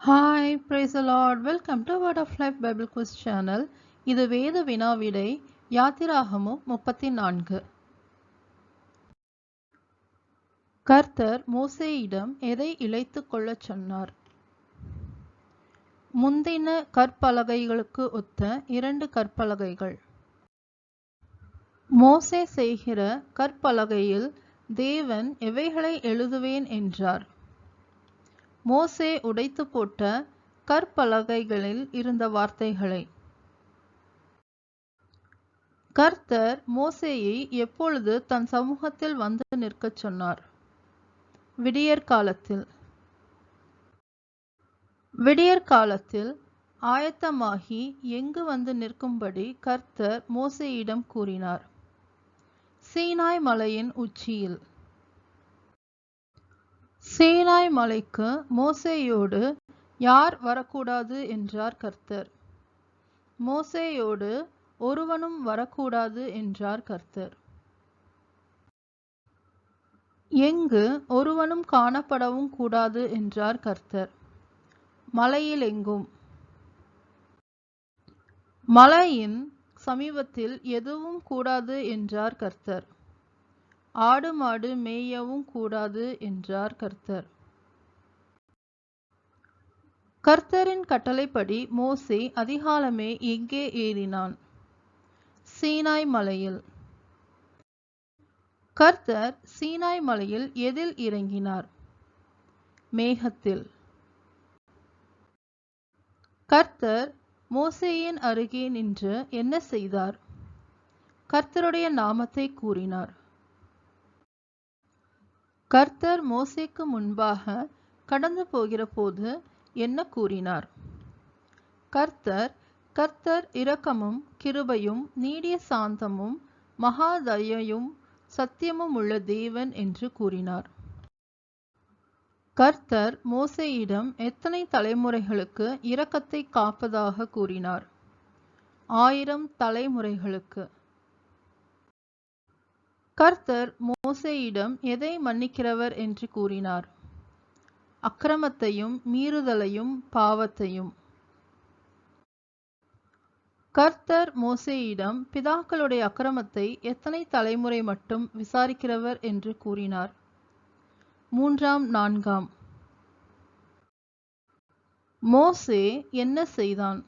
Hi praise lord welcome to word of life Bible quiz channel இது வேத வினாவிடை யாத்திராகமும் முப்பத்தி நான்கு கர்த்தர் மோசேயிடம் எதை இழைத்து கொள்ளச் சொன்னார்? முந்தின கற்பலகைகளுக்கு ஒத்த இரண்டு கற்பலகைகள். மோசே செய்கிற கற்பலகையில் தேவன் எவைகளை எழுதுவேன் என்றார்? மோசே உடைத்து போட்ட கற்பலகைகளில் இருந்த வார்த்தைகளை. கர்த்தர் மோசேயை எப்பொழுது தன் சமூகத்தில் வந்து நிற்கச் சொன்னார்? விடியற் காலத்தில். விடியற் காலத்தில் ஆயத்தமாகி எங்கு வந்து நிற்கும்படி கர்த்தர் மோசேயிடம் கூறினார். சீனாய் மலையின் உச்சியில். சீனாய் மலைக்கு மோசேயோடு யார் வரக்கூடாது என்றார் கர்த்தர். மோசேயோடு ஒருவனும் வரக்கூடாது என்றார் கர்த்தர். எங்கு ஒருவனும் காணப்படவும் கூடாது என்றார் கர்த்தர். மலையில் எங்கும் மலையின் சமீபத்தில் எதுவும் கூடாது என்றார் கர்த்தர். ஆடு மாடு மேயவும் கூடாது என்றார் கர்த்தர். கர்த்தரின் கட்டளைப்படி மோசே அதிகாலமே எங்கே ஏறினான்? சீனாய் மலையில். கர்த்தர் சீனாய் மலையில் எதில் இறங்கினார்? மேகத்தில். கர்த்தர் மோசேயின் அருகே நின்று என்ன செய்தார்? கர்த்தருடைய நாமத்தை கூறினார். கர்த்தர் மோசேக்கு முன்பாக கடந்து போகிற போது என்ன கூறினார்? கர்த்தர் கர்த்தர் இரக்கமும் கிருபையும் நீடிய சாந்தமும் மகாதயையும் சத்தியமும் உள்ள தேவன் என்று கூறினார். கர்த்தர் மோசையிடம் எத்தனை தலைமுறைகளுக்கு இரக்கத்தை காப்பதாக கூறினார்? ஆயிரம் தலைமுறைகளுக்கு. கர்த்தர் மோசேயிடம் எதை மன்னிக்கிறவர் என்று கூறினார்? அக்கிரமத்தையும் மீறுதலையும் பாவத்தையும். கர்த்தர் மோசேயிடம் பிதாக்களுடைய அக்கிரமத்தை எத்தனை தலைமுறை மட்டும் விசாரிக்கிறவர் என்று கூறினார்? மூன்றாம் நான்காம். மோசே என்ன செய்தான்?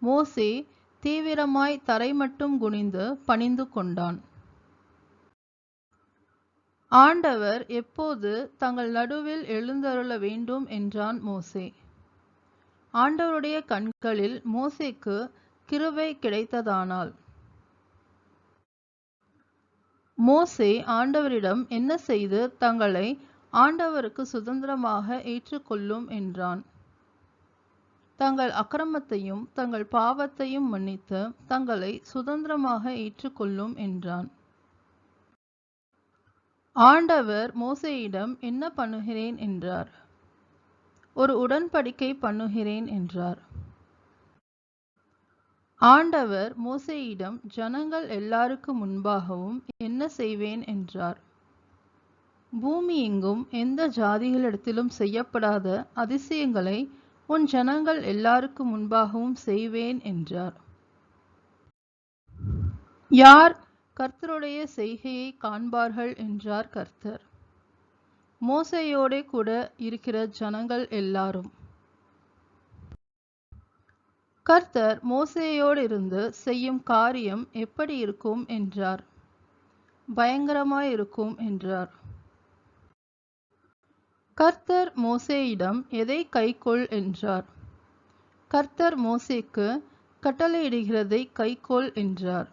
மோசே தீவிரமாய் தரை மட்டும் குனிந்து பணிந்து கொண்டான். ஆண்டவர் எப்போது தங்கள் நடுவில் எழுந்தருள வேண்டும் என்றான் மோசே. ஆண்டவருடைய கண்களில் மோசேக்கு கிருவை கிடைத்ததானால். மோசே ஆண்டவரிடம் என்ன செய்து தங்களை ஆண்டவருக்கு சுதந்திரமாக ஏற்றுக்கொள்ளும் என்றான். தங்கள் அக்கிரமத்தையும் தங்கள் பாவத்தையும் மன்னித்து தங்களை சுதந்திரமாக ஏற்றுக்கொள்ளும் என்றான். ஆண்டவர் மோசையிடம் என்ன பண்ணுகிறேன் என்றார். ஒரு உடன்படிக்கை பண்ணுகிறேன் என்றார். ஆண்டவர் மோசையிடம் ஜனங்கள் எல்லாருக்கு முன்பாகவும் என்ன செய்வேன்? என்றார். பூமி எங்கும் எந்த ஜாதிகளிடத்திலும் செய்யப்படாத அதிசயங்களை உன் ஜனங்கள் எல்லாருக்கு முன்பாகவும் செய்வேன் என்றார். யார் கர்த்தருடைய செய்கையை காண்பார்கள் என்றார் கர்த்தர். மோசையோடே கூட இருக்கிற ஜனங்கள் எல்லாரும். கர்த்தர் மோசையோடு இருந்து செய்யும் காரியம் எப்படி இருக்கும் என்றார். பயங்கரமாயிருக்கும் என்றார். கர்த்தர் மோசேயிடம் எதை கைக்கொள் என்றார். கர்த்தர் மோசேக்கு கட்டளையிடுகிறதை கைக்கொள் என்றார்.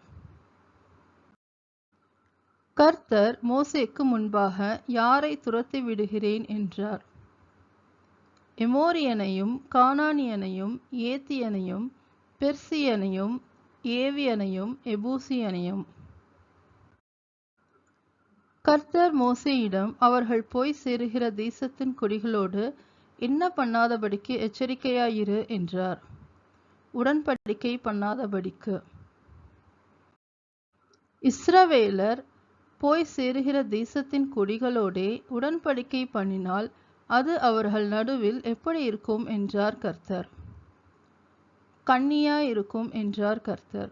கர்த்தர் மோசேக்கு முன்பாக யாரை துரத்தி விடுகிறேன் என்றார். எமோரியனையும் கானானியனையும் ஏத்தியனையும் பெர்சியனையும் ஏவியனையும் எபூசியனையும். கர்த்தர் மோசேயிடம் அவர்கள் போய் சேருகிற தேசத்தின் குடிகளோடு என்ன பண்ணாதபடிக்கு எச்சரிக்கையாயிரு என்றார். உடன்படிக்கை பண்ணாதபடிக்கு. இஸ்ரவேலர் போய் சேருகிற தேசத்தின் குடிகளோடே உடன்படிக்கை பண்ணினால் அது அவர்கள் நடுவில் எப்படி இருக்கும் என்றார் கர்த்தர். கண்ணியா இருக்கும் என்றார் கர்த்தர்.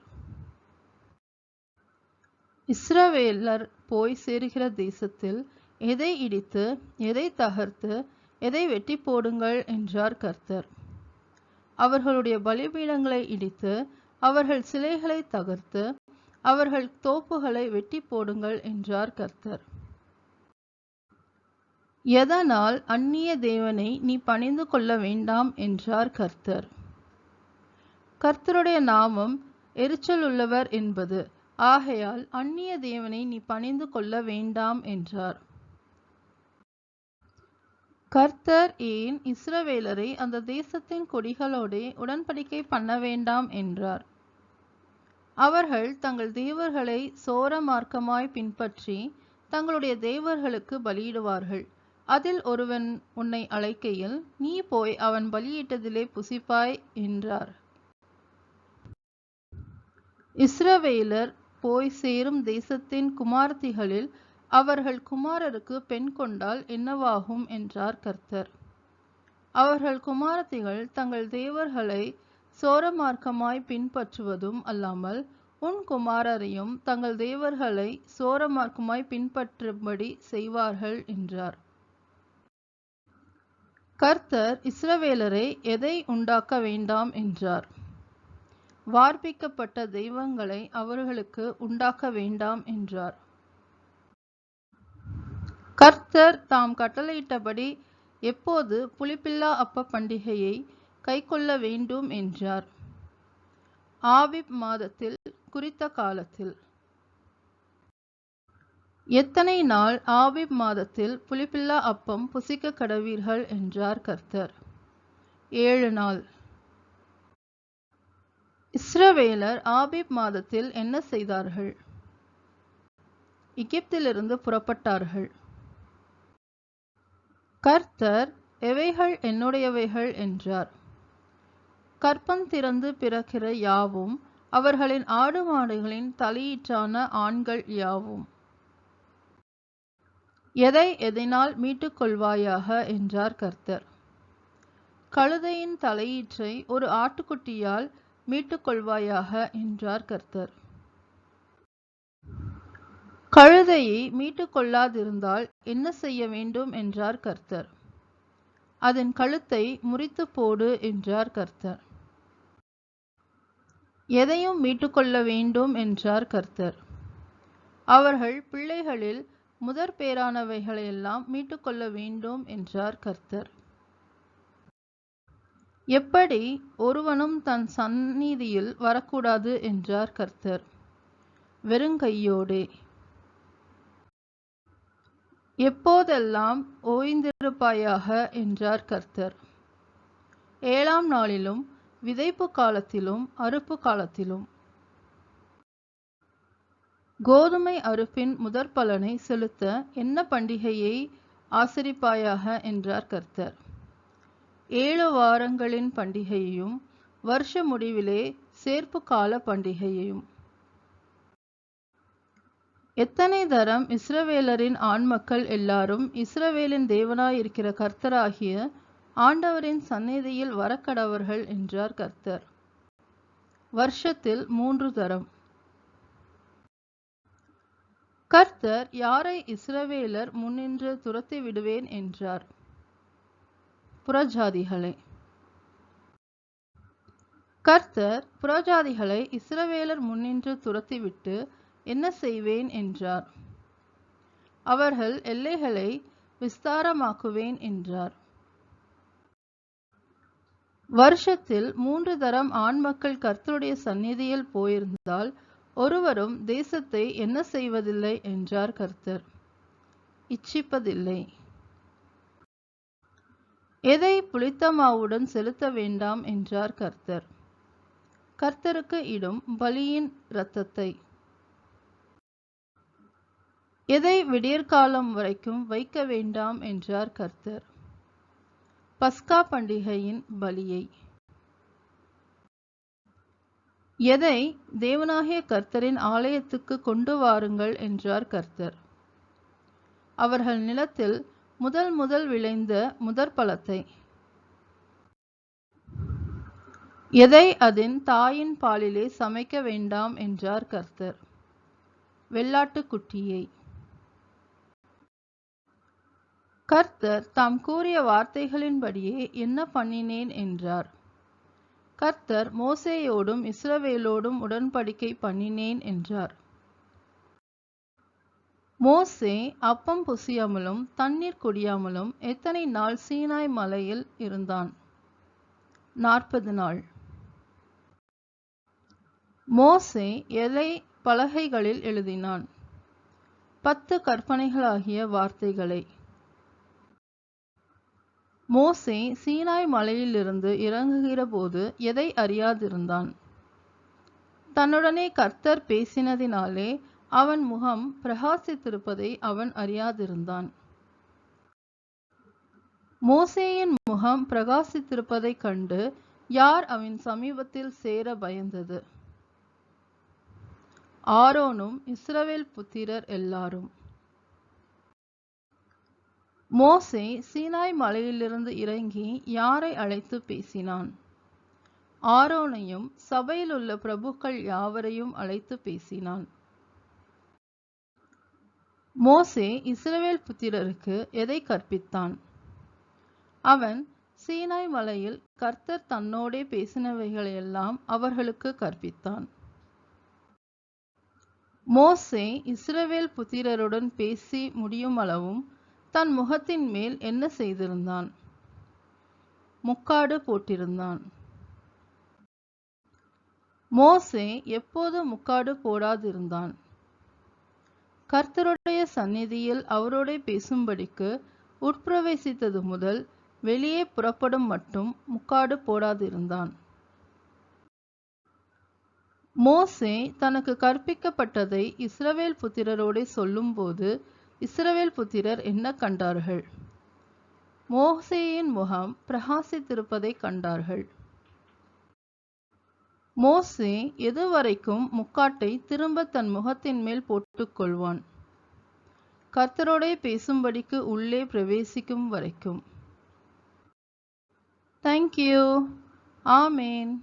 இஸ்ரவேலர் போய் சேருகிற தேசத்தில் எதை இடித்து எதை தகர்த்து எதை வெட்டி போடுங்கள் என்றார் கர்த்தர். அவர்களுடைய பலிபீடங்களை இடித்து அவர்கள் சிலைகளை தகர்த்து அவர்கள் தோப்புகளை வெட்டி போடுங்கள் என்றார் கர்த்தர். எதனால் அந்நிய தேவனை நீ பணிந்து கொள்ள வேண்டாம் என்றார் கர்த்தர். கர்த்தருடைய நாமம் எரிச்சல் உள்ளவர் என்பது ஆகையால் அந்நிய தேவனை நீ பணிந்து கொள்ள வேண்டாம் என்றார். கர்த்தர் ஏன் இஸ்ரவேலரை அந்த தேசத்தின் கொடிகளோடே உடன்படிக்கை பண்ண வேண்டாம் என்றார்? அவர்கள் தங்கள் தேவர்களை சோர மார்க்கமாய் பின்பற்றி தங்களுடைய தேவர்களுக்கு பலியிடுவார்கள். அதில் ஒருவன் உன்னை அழைக்கையில் நீ போய் அவன் பலியிட்டதிலே புசிப்பாய் என்றார். இஸ்ரவேலர் போய் சேரும் தேசத்தின் குமார்த்திகளில் அவர்கள் குமாரருக்கு பெண் கொண்டால் என்னவாகும் என்றார் கர்த்தர். அவர்கள் குமாரத்திகள் தங்கள் தேவர்களை சோரமார்க்கமாய் பின்பற்றுவதும் அல்லாமல் உன் குமாரரையும் தங்கள் தேவர்களை சோரமார்க்கமாய் பின்பற்றும்படி செய்வார்கள் என்றார். கர்த்தர் இஸ்ரவேலரை எதை உண்டாக்க வேண்டாம் என்றார். வார்ப்பிக்கப்பட்ட தெய்வங்களை அவர்களுக்கு உண்டாக்க வேண்டாம் என்றார். கர்த்தர் தாம் கட்டளையிட்டபடி எப்போது புலிப்பில்லா அப்ப பண்டிகையை கைக்கொள்ள வேண்டும் என்றார். ஆவிப் மாதத்தில் குறித்த காலத்தில். எத்தனை நாள் ஆவிப் மாதத்தில் புளிப்பில்லா அப்பம் புசிக்க கடவீர்கள் என்றார் கர்த்தர். ஏழு நாள். இஸ்ரவேலர் ஆபிப் மாதத்தில் என்ன செய்தார்கள்? எகிப்திலிருந்து புறப்பட்டார்கள். கர்த்தர் எவைகள் என்னுடையவைகள்? என்றார். கற்பம் திறந்து பிறக்கிற யாவும் அவர்களின் ஆடு மாடுகளின் தலையீற்றான ஆண்கள் யாவும்? எதை எதனால் மீட்டுக் கொள்வாயாக என்றார் கர்த்தர். கழுதையின் தலையீற்றை ஒரு ஆட்டுக்குட்டியால் மீட்டுக் கொள்வாயாக என்றார் கர்த்தர். கழுதையை மீட்டுக் கொள்ளாதிருந்தால் என்ன செய்ய வேண்டும்? என்றார் கர்த்தர். அதன் கழுத்தை முறித்து போடு என்றார் கர்த்தர். எதையும் மீட்டுக்கொள்ள வேண்டும் என்றார் கர்த்தர். அவர்கள் பிள்ளைகளில் முதற் பேரானவைகளையெல்லாம் மீட்டுக்கொள்ள வேண்டும் என்றார் கர்த்தர். எப்படி ஒருவனும் தன் சந்நிதியில் வரக்கூடாது என்றார் கர்த்தர். வெறுங்கையோடே எப்போதெல்லாம் ஓய்ந்திருப்பாயாக என்றார் கர்த்தர். ஏழாம் நாளிலும் விதைப்பு காலத்திலும் அறுப்பு காலத்திலும். கோதுமை அறுப்பின் முதற் பலனை செலுத்த என்ன பண்டிகையை ஆசரிப்பாயாக என்றார் கர்த்தர். ஏழு வாரங்களின் பண்டிகையையும் வருஷ முடிவிலே சேர்ப்பு கால பண்டிகையையும். எத்தனை தரம் இஸ்ரவேலரின் ஆண்மக்கள் எல்லாரும் இஸ்ரவேலின் தேவனாயிருக்கிற கர்த்தராகிய ஆண்டவரின் சந்நிதியில் வரக்கடவர்கள் என்றார் கர்த்தர். வருஷத்தில் மூன்று தரம். கர்த்தர் யாரை இஸ்ரவேலர் முன்னின்று துரத்தி விடுவேன்? என்றார். புறஜாதிகளை. கர்த்தர் புறஜாதிகளை இஸ்ரவேலர் முன்னின்று துரத்திவிட்டு என்ன செய்வேன்? என்றார். அவர்கள் எல்லைகளை விஸ்தாரமாக்குவேன் என்றார். வருஷத்தில் மூன்று தரம் ஆண் மக்கள் கர்த்தருடைய சந்நிதியில் போயிருந்தால் ஒருவரும் தேசத்தை என்ன செய்வதில்லை என்றார் கர்த்தர். இச்சிப்பதில்லை. எதை புளித்த மாவுடன் செலுத்த வேண்டாம் என்றார் கர்த்தர். கர்த்தருக்கு இடும் பலியின் இரத்தத்தை. எதை விடியற்காலம் வரைக்கும் வைக்க வேண்டாம் என்றார் கர்த்தர். பஸ்கா பண்டிகையின் பலியை. எதை தேவனாகிய கர்த்தரின் ஆலயத்துக்கு கொண்டு வாருங்கள் என்றார் கர்த்தர். அவர்கள் நிலத்தில் முதல் முதல் விளைந்த முதற் பழத்தை. எதை அதன் தாயின் பாலிலே சமைக்க வேண்டாம் என்றார் கர்த்தர். வெள்ளாட்டுக் கர்த்தர் தாம் கூறிய வார்த்தைகளின்படியே என்ன பண்ணினேன் என்றார். கர்த்தர் மோசேயோடும் இஸ்ரவேலோடும் உடன்படிக்கை பண்ணினேன் என்றார். மோசே அப்பம் புசியாமலும் தண்ணீர் குடியாமலும் எத்தனை நாள் சீனாய் மலையில் இருந்தான்? நாற்பது நாள். மோசே எலை பலகைகளில் எழுதினான். பத்து கற்பனைகளாகிய வார்த்தைகளை. மோசே சீனாய் மலையிலிருந்து இறங்குகிற போது எதை அறியாதிருந்தான்? தன்னுடனே கர்த்தர் பேசினதினாலே அவன் முகம் பிரகாசித்திருப்பதை அவன் அறியாதிருந்தான். மோசேயின் முகம் பிரகாசித்திருப்பதைக் கண்டு யார் அவன் சமீபத்தில் சேர பயந்தது? ஆரோனும் இஸ்ரவேல் புத்திரர் எல்லாரும். மோசே சீனாய் மலையிலிருந்து இறங்கி யாரை அழைத்து பேசினான்? ஆரோனையும் சபையில் உள்ள பிரபுக்கள் யாவரையும் அழைத்து பேசினான். மோசே இஸ்ரவேல் புத்திரருக்கு எதை கற்பித்தான்? அவன் சீனாய் மலையில் கர்த்தர் தன்னோடே பேசினவைகளையெல்லாம் அவர்களுக்கு கற்பித்தான். மோசே இஸ்ரவேல் புத்திரருடன் பேசி முடியும் அளவும் தன் முகத்தின் மேல் என்ன செய்திருந்தான்? முக்காடு போட்டிருந்தான். மோசே எப்போது முக்காடு போடாதிருந்தான்? கர்த்தருடைய சந்நிதியில் அவரோட பேசும்படிக்கு உட்பிரவேசித்தது முதல் வெளியே புறப்படும் மட்டும் முக்காடு போடாதிருந்தான். மோசே தனக்கு கற்பிக்கப்பட்டதை இஸ்ரவேல் புத்திரரோட சொல்லும்போது இஸ்ரவேல் புத்திரர் என்ன கண்டார்கள்? மோசேயின் முகம் பிரகாசித்திருப்பதை கண்டார்கள். மோசே எதுவரைக்கும் முக்காட்டை திரும்ப தன் முகத்தின் மேல் போட்டுக்கொள்வான். கர்த்தரோடே பேசும்படிக்கு உள்ளே பிரவேசிக்கும் வரைக்கும். தேங்க்யூ ஆமேன்